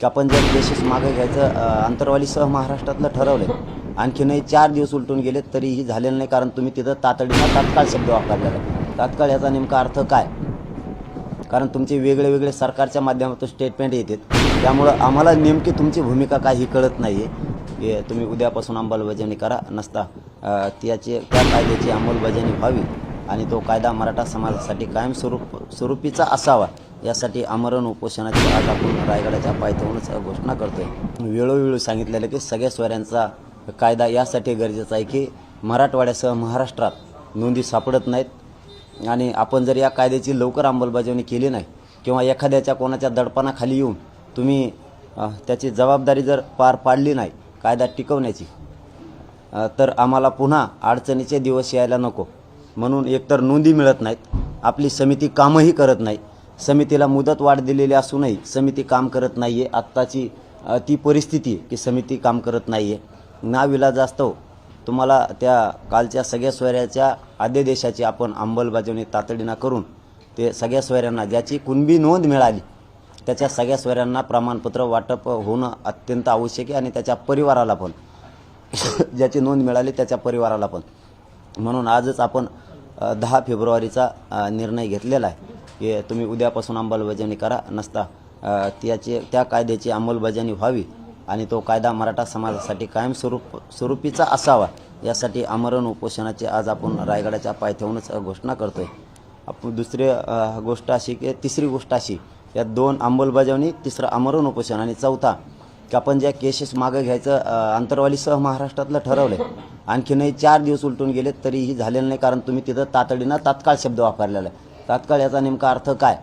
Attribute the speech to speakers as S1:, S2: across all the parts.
S1: की आपण जर केसेस मागे घ्यायचं अंतरवालीसह महाराष्ट्रातलं ठरवलं आणखीनही चार दिवस उलटून गेले तरीही झालेलं नाही कारण तुम्ही तिथं तातडीनं तात्काळ शब्द वापरलेला तात्काळ याचा नेमका अर्थ काय? कारण तुमचे वेगळे वेगळे सरकारच्या माध्यमातून स्टेटमेंट येतात. त्यामुळं आम्हाला नेमकी तुमची भूमिका काय ही कळत नाही आहे की तुम्ही उद्यापासून अंमलबजावणी करा नसता त्याचे त्या कायद्याची अंमलबजावणी व्हावी आणि तो कायदा मराठा समाजासाठी कायम स्वरूप स्वरूपीचा असावा. यासाठी आमरण उपोषणाची आज आपण रायगडाच्या पायथ्यावरूनच घोषणा करतोय. वेळोवेळी सांगितलेलं की सगळ्या स्वऱ्यांचा कायदा यासाठी गरजेचा आहे की मराठवाड्यासह महाराष्ट्रात नोंदी सापडत नाहीत. आणि आपण जर या कायद्याची लवकर अंमलबजावणी केली नाही किंवा एखाद्याच्या कोणाच्या दडपणाखाली येऊन तुम्ही त्याची जबाबदारी जर पार पाडली नाही कायदा टिकवण्याची तर आम्हाला पुन्हा अडचणीचे दिवस यायला नको. म्हणून एकतर नोंदी मिळत नाहीत आपली समिती कामही करत नाही समितीला मुदत वाढ दिलेली असूनही समिती काम करत नाही आहे आत्ताची ती परिस्थिती आहे की समिती काम करत नाही आहे ना जास्तव तुम्हाला त्या कालच्या सगळ्या सोयऱ्याच्या आद्यदेशाची आपण अंमलबजावणी तातडीनं करून ते सगळ्या सोयऱ्यांना ज्याची कुणबी नोंद मिळाली त्याच्या सगळ्या सोयऱ्यांना प्रमाणपत्र वाटप होणं अत्यंत आवश्यक आहे आणि त्याच्या परिवाराला पण. ज्याची नोंद मिळाली त्याच्या परिवाराला पण. म्हणून आजच आपण दहा फेब्रुवारीचा निर्णय घेतलेला आहे. हे तुम्ही उद्यापासून अंमलबजावणी करा नसता त्याचे त्या कायद्याची अंमलबजावणी व्हावी आणि तो कायदा मराठा समाजासाठी कायम स्वरूप स्वरूपीचा असावा यासाठी आमरण उपोषणाची आज आपण रायगडाच्या पायथ्याहूनच घोषणा करतोय. आपण दुसरी गोष्ट अशी की तिसरी गोष्ट अशी या दोन अंमलबजावणी तिसरं आमरण उपोषण आणि चौथा की आपण ज्या केसेस मागं घ्यायचं अ, अंतरवालीसह महाराष्ट्रातलं ठरवलं आणखीनही चार दिवस उलटून गेले तरीही झालेलं नाही कारण तुम्ही तिथं तातडीनं तात्काळ शब्द वापरलेला आहे. तात्काळ याचा नेमका अर्थ काय?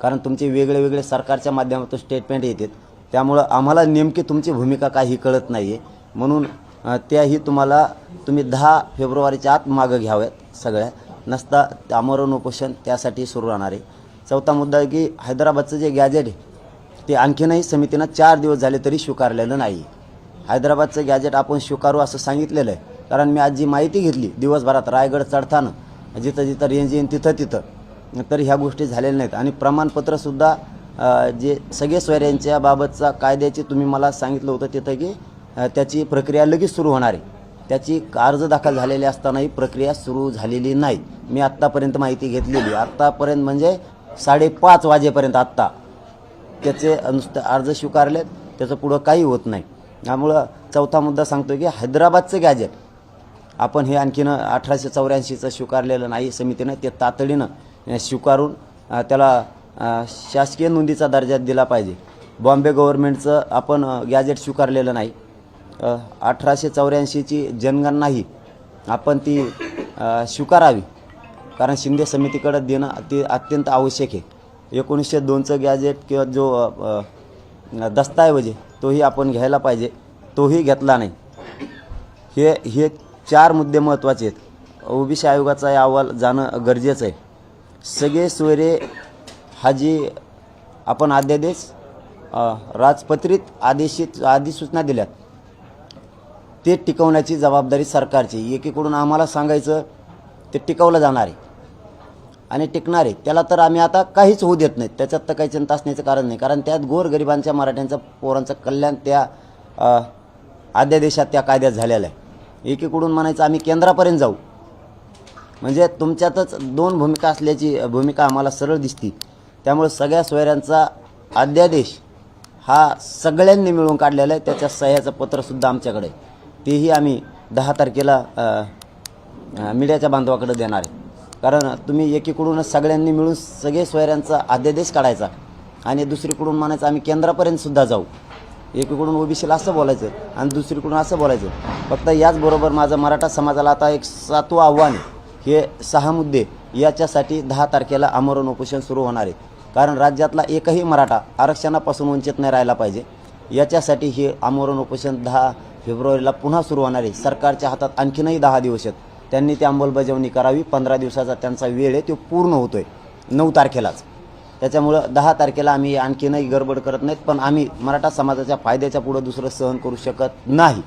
S1: कारण तुमचे वेगळे वेगळे सरकारच्या माध्यमातून स्टेटमेंट येतात. त्यामुळं आम्हाला नेमकी तुमची भूमिका काही कळत नाही आहे म्हणून त्याही तुम्हाला तुम्ही दहा फेब्रुवारीच्या आत मागं घ्याव्यात सगळ्या. नसता आमरण उपोषण त्यासाठी सुरू राहणार आहे. चौथा मुद्दा आहे की हैदराबादचं जे गॅजेट आहे ते आणखीनही समितीनं चार दिवस झाले तरी स्वीकारलेलं नाही हैदराबादचं गॅजेट आपण स्वीकारू असं सांगितलेलं आहे. कारण मी आज जी माहिती घेतली दिवसभरात रायगड चढताना जिथं जिथं रेंज येईन तिथं तिथं. तर ह्या गोष्टी झालेल्या नाहीत. आणि प्रमाणपत्रसुद्धा जे सगळे सोयऱ्यांच्या बाबतचा कायद्याची तुम्ही मला सांगितलं होतं तिथं की त्याची प्रक्रिया लगेच सुरू होणार आहे. त्याची अर्ज दाखल झालेले असतानाही प्रक्रिया सुरू झालेली नाही मी आत्तापर्यंत माहिती घेतलेली. आत्तापर्यंत म्हणजे साडेपाच वाजेपर्यंत आत्ता. त्याचे नुसतं अर्ज स्वीकारलेत. त्याचं पुढं काही होत नाही. त्यामुळं चौथा मुद्दा सांगतो की हैदराबादचं गॅजेट. आपण हे आणखीन अठराशे चौऱ्याऐंशीचं स्वीकारलेलं नाही समितीनं ते तातडीनं स्वीकारून त्याला शासकीय नोंदीचा दर्जा दिला पाहिजे. बॉम्बे गव्हर्नमेंटचं आपण गॅजेट स्वीकारलेलं नाही. अठराशे चौऱ्याऐंशीची जनगणनाही आपण ती स्वीकारावी कारण शिंदे समितीकडं देणं ते अत्यंत आवश्यक आहे. एकोणीसशे दोनचं गॅजेट किंवा जो दस्तऐवज आहे तोही आपण घ्यायला पाहिजे तोही घेतला नाही. हे हे चार मुद्दे महत्त्वाचे आहेत. ओबीसी आयोगाचा अहवाल जाणं गरजेचं आहे. सगळे सोयरे हा जी आपण अध्यादेश राजपत्रित आदेशित अधिसूचना दिल्यात. ते टिकवण्याची जबाबदारी सरकारची एकीकडून आम्हाला सांगायचं ते टिकवलं जाणार आहे. आणि टिकणार आहे. त्याला तर आम्ही आता काहीच होऊ देत नाहीत त्याच्यात तर काही चिंता असण्याचं कारण नाही. कारण त्यात गोरगरिबांच्या मराठ्यांचं पोरांचं कल्याण त्या अध्यादेशात त्या कायद्यात झालेलं आहे. एकीकडून म्हणायचं आम्ही केंद्रापर्यंत जाऊ. म्हणजे तुमच्यातच दोन भूमिका असल्याची भूमिका आम्हाला सरळ दिसती. त्यामुळे सगळ्या सोयऱ्यांचा अध्यादेश हा सगळ्यांनी मिळून काढलेला आहे. त्याच्या सह्याचं पत्रसुद्धा आमच्याकडे तेही आम्ही दहा तारखेला मीडियाच्या बांधवाकडे देणार आहे. कारण तुम्ही एकीकडूनच सगळ्यांनी मिळून सगळे सोयऱ्यांचा अध्यादेश काढायचा. आणि दुसरीकडून म्हणायचं आम्ही केंद्रापर्यंत सुद्धा जाऊ. एकीकडून ओबीसीला असं बोलायचं आणि दुसरीकडून असं बोलायचं. फक्त याचबरोबर माझं मराठा समाजाला आता एक सातवं आव्हान हे सहा मुद्दे याच्यासाठी दहा तारखेला आमरण उपोषण सुरू होणार आहे. कारण राज्यातला एकही मराठा आरक्षणापासून वंचित नाही राहिला पाहिजे. याच्यासाठी हे आमरण उपोषण दहा फेब्रुवारीला पुन्हा सुरू होणार आहे. सरकारच्या हातात आणखीनही दहा दिवस आहेत. त्यांनी ती अंमलबजावणी करावी. पंधरा दिवसाचा त्यांचा वेळ आहे. तो पूर्ण होतो आहे नऊ तारखेलाच. त्याच्यामुळं दहा तारखेला आम्ही आणखीनही गडबड करत नाहीत पण आम्ही मराठा समाजाच्या फायद्याच्या पुढं दुसरं सहन करू शकत नाही.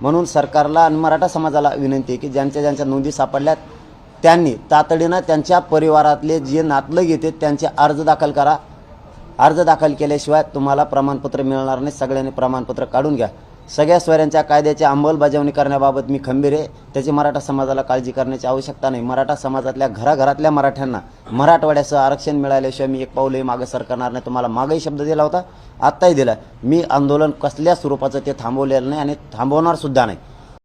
S1: म्हणून सरकारला आणि मराठा समाजाला विनंती आहे की ज्यांच्या ज्यांच्या नोंदी सापडल्यात त्यांनी तातडीनं त्यांच्या परिवारातले जे नातलग येते त्यांचे अर्ज दाखल करा. अर्ज दाखल केल्याशिवाय तुम्हाला प्रमाणपत्र मिळणार नाही. सगळ्यांनी प्रमाणपत्र काढून घ्या. सगळ्या स्वऱ्यांच्या कायद्याची अंमलबजावणी करण्याबाबत मी खंबीर आहे. त्याची मराठा समाजाला काळजी करण्याची आवश्यकता नाही. मराठा समाजातल्या घराघरातल्या मराठ्यांना मराठवाड्याचं आरक्षण मिळाल्याशिवाय मी एक पाऊलही मागं सरकारणार नाही. तुम्हाला मागही शब्द दिला होता आत्ताही दिला. मी आंदोलन कसल्या स्वरूपाचं ते थांबवलेलं नाही आणि थांबवणार सुद्धा नाही.